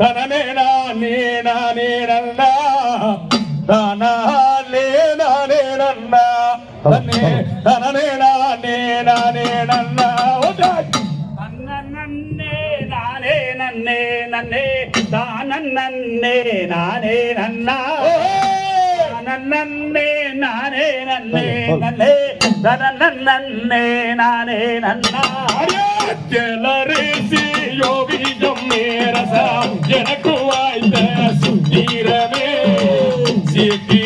തനനേടാ നീടാ നീടണ്ട തനാലേടാ നീടണ്ട തനനേടാ നീടാ നീടണ്ട നന്നേ നന്നേ നന്നേ. താനന്നേ നാനേ നന്നാ. നന്നേ നാനേ നന്നേ നന്നേ. നന്നേ നാനേ നന്നാ. ജലരേസിയോ வாய்க்கும் நேரசா எனக்கு வாய்ந்த சுந்தீரமே சீக்கி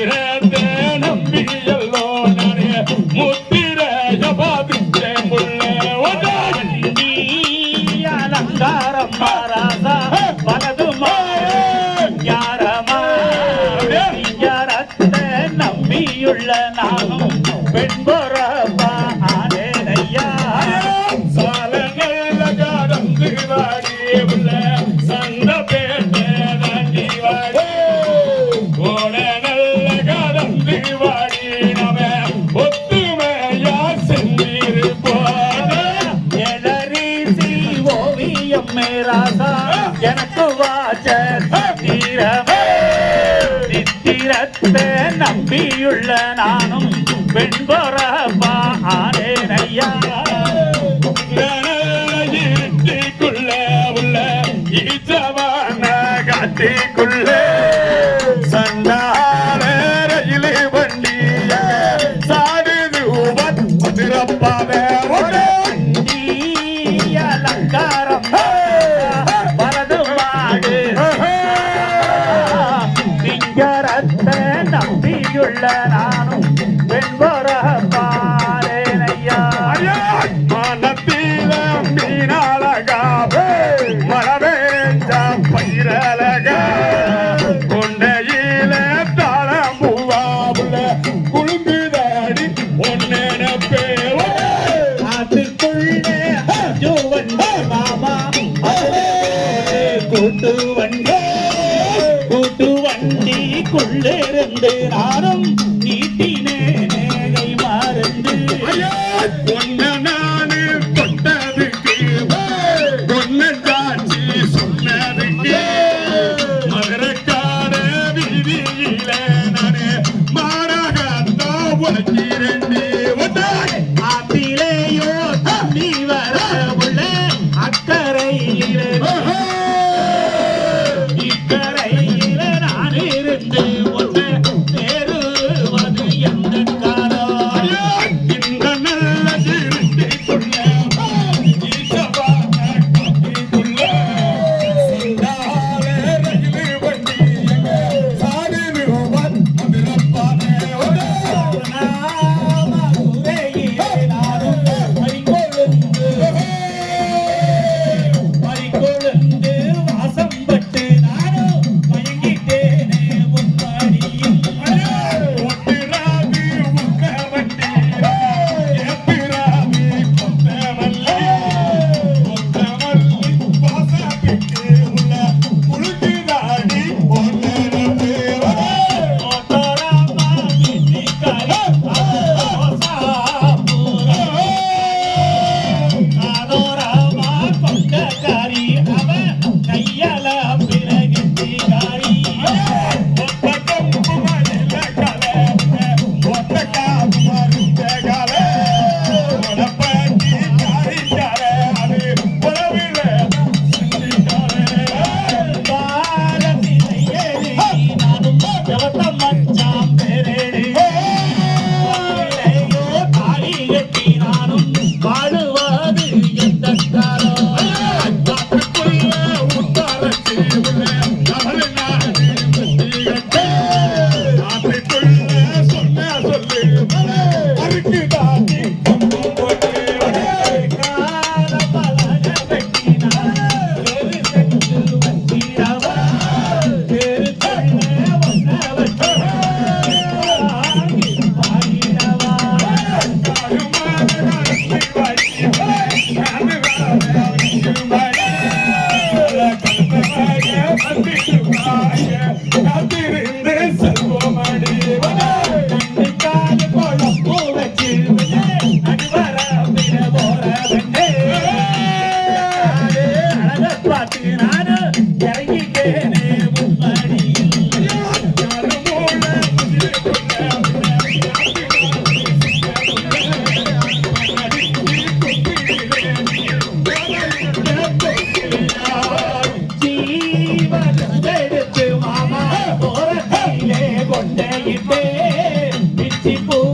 நித்திரத்தை நம்பியுள்ள நானும் பெண்பொறப்பா ஆனேன் ஐயா ஈட்டிக்குள்ள உள்ள ஈச்சவான காத்திக்குள்ள சண்டான ரயிலே வண்டிய. உள்ள நானும் happy to কাশিপুর